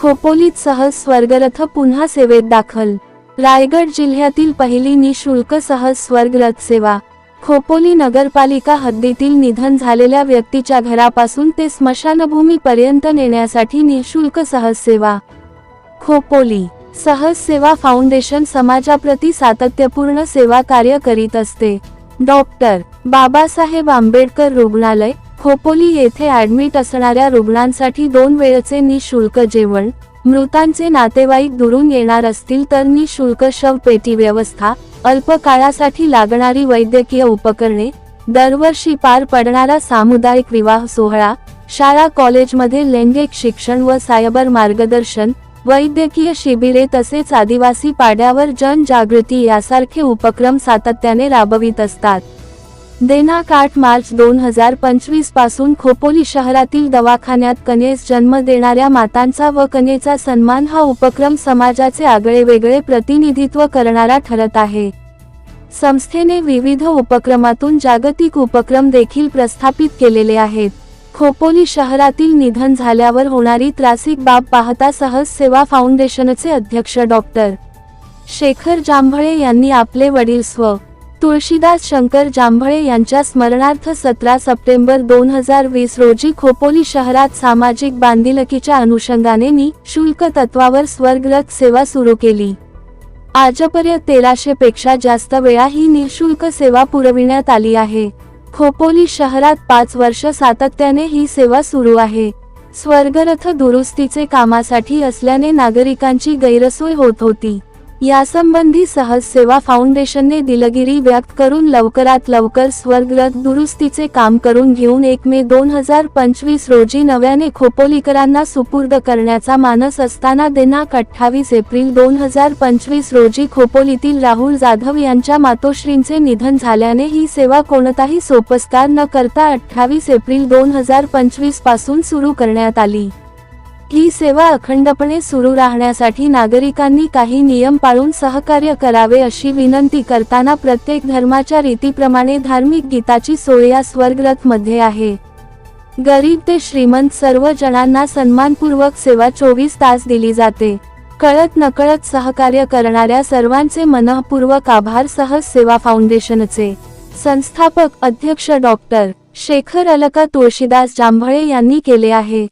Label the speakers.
Speaker 1: खोपोलीत सहज स्वर्गरथ पुन्हा सेवेत दाखल. रायगड जिल्ह्यातील पहिली निशुल्क सहज स्वर्गरथ सेवा. खोपोली नगरपालिका हद्दीतील निधन झालेल्या व्यक्तीच्या घरापासून ते स्मशानभूमीपर्यंत नेण्यासाठी निशुल्क सहज सेवा. खोपोली सहज सेवा फाउंडेशन समाजाप्रती सातत्यपूर्ण सेवा कार्य करीत असते. डॉक्टर बाबासाहेब आंबेडकर रुग्णालय खोपोली येथे ऍडमिट असणाऱ्या रुग्णांसाठी दोन वेळचे निशुल्क जेवण मृतांचे नातेवाईक दुरून येणार असतील तर निशुल्क शवपेटी व्यवस्था अल्प काळासाठी लागणारी वैद्यकीय उपकरणे दरवर्षी पार पडणारा सामुदायिक विवाह सोहळा शाळा कॉलेजमध्ये लैंगिक शिक्षण व सायबर मार्गदर्शन वैद्यकीय शिबिरे तसेच आदिवासी पाड्यावर जनजागृती यासारखे उपक्रम सातत्याने राबवित असतात. देना काठ मार्च दोन हजार पंचवीसपासून खोपोली शहरातील दवाखान्यात कनेस जन्म देणाऱ्या मातांचा व कनेचा सन्मान हा उपक्रम समाजाचे आगळे वेगळे प्रतिनिधित्व करणारा ठरत आहे. संस्थेने विविध उपक्रमातून जागतिक उपक्रम देखील प्रस्थापित केलेले आहेत. खोपोली शहरातील निधन झाल्यावर होणारी त्रासिक बाब पाहता सहज सेवा फाउंडेशनचे अध्यक्ष डॉक्टर शेखर जांभळे यांनी आपले वडील स्व तुळशीदास शंकर जांभळे यांच्या स्मरणार्थ सतरा सप्टेंबर दोन हजार वीस रोजी खोपोली शहरात सामाजिक बांधिलकीच्या अनुषंगाने नि शुल्क तत्वावर स्वर्गरथ सेवा सुरू केली. आजपर्यंत तेराशे पेक्षा जास्त वेळा ही निशुल्क सेवा पुरविण्यात आली आहे. खोपोली शहरात पाच वर्ष सातत्याने ही सेवा सुरू आहे. स्वर्गरथ दुरुस्तीचे कामासाठी असल्याने नागरिकांची गैरसोय होत होती. यासंबंधी सहज सेवा फाउंडेशनने दिलगिरी व्यक्त करून लवकरात लवकर स्वर्गरथ दुरुस्तीचे काम करून घेऊन एक मे दोन हजार पंचवीस रोजी नव्याने खोपोलीकरांना सुपूर्द करण्याचा मानस असताना दिनांक अठ्ठावीस एप्रिल दोन हजार पंचवीस रोजी खोपोलीतील राहुल जाधव यांच्या मातोश्रींचे निधन झाल्याने ही सेवा कोणताही सोपस्कार न करता अठ्ठावीस एप्रिल दोन हजार पंचवीसपासून सुरू करण्यात आली. ही सेवा अखंडपणे सुरू राहण्यासाठी नागरिकांनी काही नियम पाळून सहकार्य करावे अशी विनंती करताना प्रत्येक धर्माच्या रीतीप्रमाणे धार्मिक गीताची सोय या स्वर्गरथमध्ये आहे. गरीब ते श्रीमंत सर्व जणांना सन्मानपूर्वक सेवा चोवीस तास दिली जाते. कळत नकळत सहकार्य करणाऱ्या सर्वांचे मनःपूर्वक आभार सहज सेवा फाउंडेशनचे संस्थापक अध्यक्ष डॉक्टर शेखर अलका तुळशीदास जांभळे यांनी केले आहे.